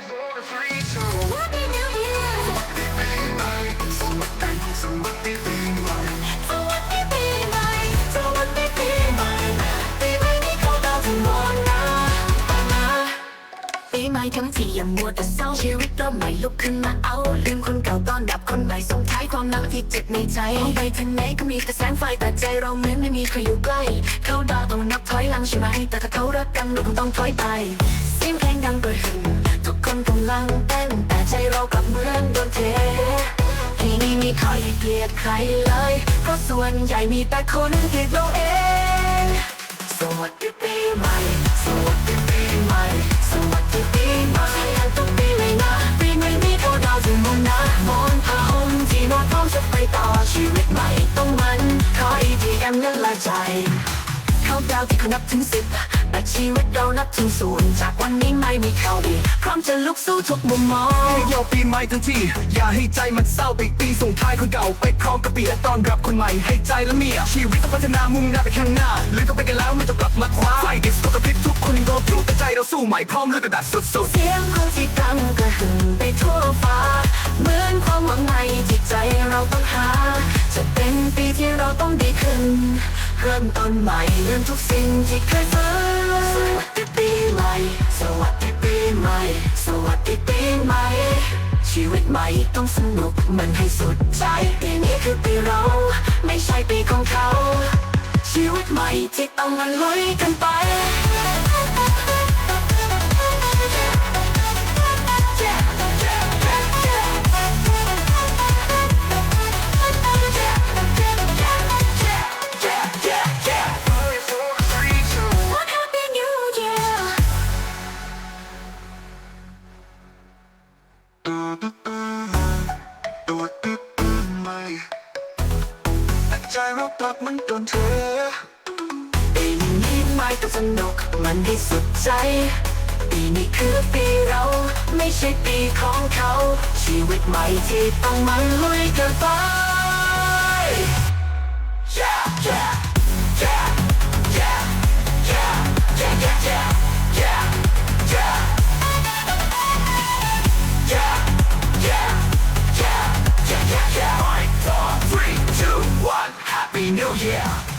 four, three, two. ปีใหม่ทั้งทีอย่ามัวแต่เศร้าชีวิตเริ่มใหม่ลุกขึ้นมาเอาลืมคนเก่าต้อนรับคนใหม่ส่งท้ายความรักที่เจ็บในใจมองไปทางไหนก็มีแต่แสงไฟแต่ใจเราเหมือนไม่มีใครอยู่ใกล้ เขาดาวต้องนับถอยหลังใช่ไหมแต่ถ้าเขารักกันเราคงต้องถอยไปเสียงเพลงดังกระหึ่มทุกค นกำลังเต้นแต่ใจเรากลับเหมือนโดนเทที่นี่มีใครเกลียดใครเลย เพราะส่วนใหญ่มีแต่คนเกลียดเราเองสวัสดีปีใหม่ สวัสดีปีใหม่ สวัสดีปีใหม่อันต้องปีใหม่นะปีใหม่มีเท่าดาวถึงมุมนะมอนผ้าห่มที่นอนพร้อมจะไปต่อชีวิตใหม่ต้องมันขอ EDM นั้นละใจ เขาดาวที่เขานับถึงสิบแต่ชีวิตเรานับถึงศูนย์จากวันนี้ไม่มีข่าวดีพร้อมจะลุกสู้ทุกมุมมองโยกปีใหม่ทั้งที อย่าให้ใจมันเศร้าไปปีส่งท้ายคนเก่าไปพร้อมกับปีและต้อนรับคนใหม่ให้ใจและเมียชีวิตต้องพัฒนามุ่งหน้าไปข้างหน้าหรือต้องไปกันแล้วไม่ต้องกลับมาคว้าไฟดิสก็กระพริบทุกคนโดนทุกแต่ใจเราสู้ใหม่พร้อมลุยกระดาษสุดเสียงของที่ดังกระหึ่มไปทั่วฟ้าเหมือนความหวังในจิตใจเราต้องหา จะเป็นปีที่เราต้องดีขึ้น เริ่มต้นใหม่ลืมทุกสิ่งที่เคยฝันสวัสดีปีใหม่ สวัสดีปีใหม่ สวัสดีปีใหม่ ชีวิตใหม่ต้องสนุกมันให้สุดใจปีนี้คือปีเรา ไม่ใช่ปีของเขา ชีวิตใหม่ที่ต้องมันลุยกันไป ตัวตึ๊ดใหม่แต่ใจเรากลับมันโดนเธอปีนี้ไม่ต้องสนุกมันให้สุดใจ ปีนี้คือปีเรา ไม่ใช่ปีของเขา ชีวิตใหม่ที่ต้องมันลุยกันไป yeah, yeah, yeah, yeah, yeah, yeah, yeah, yeah, yeah. Happy New Year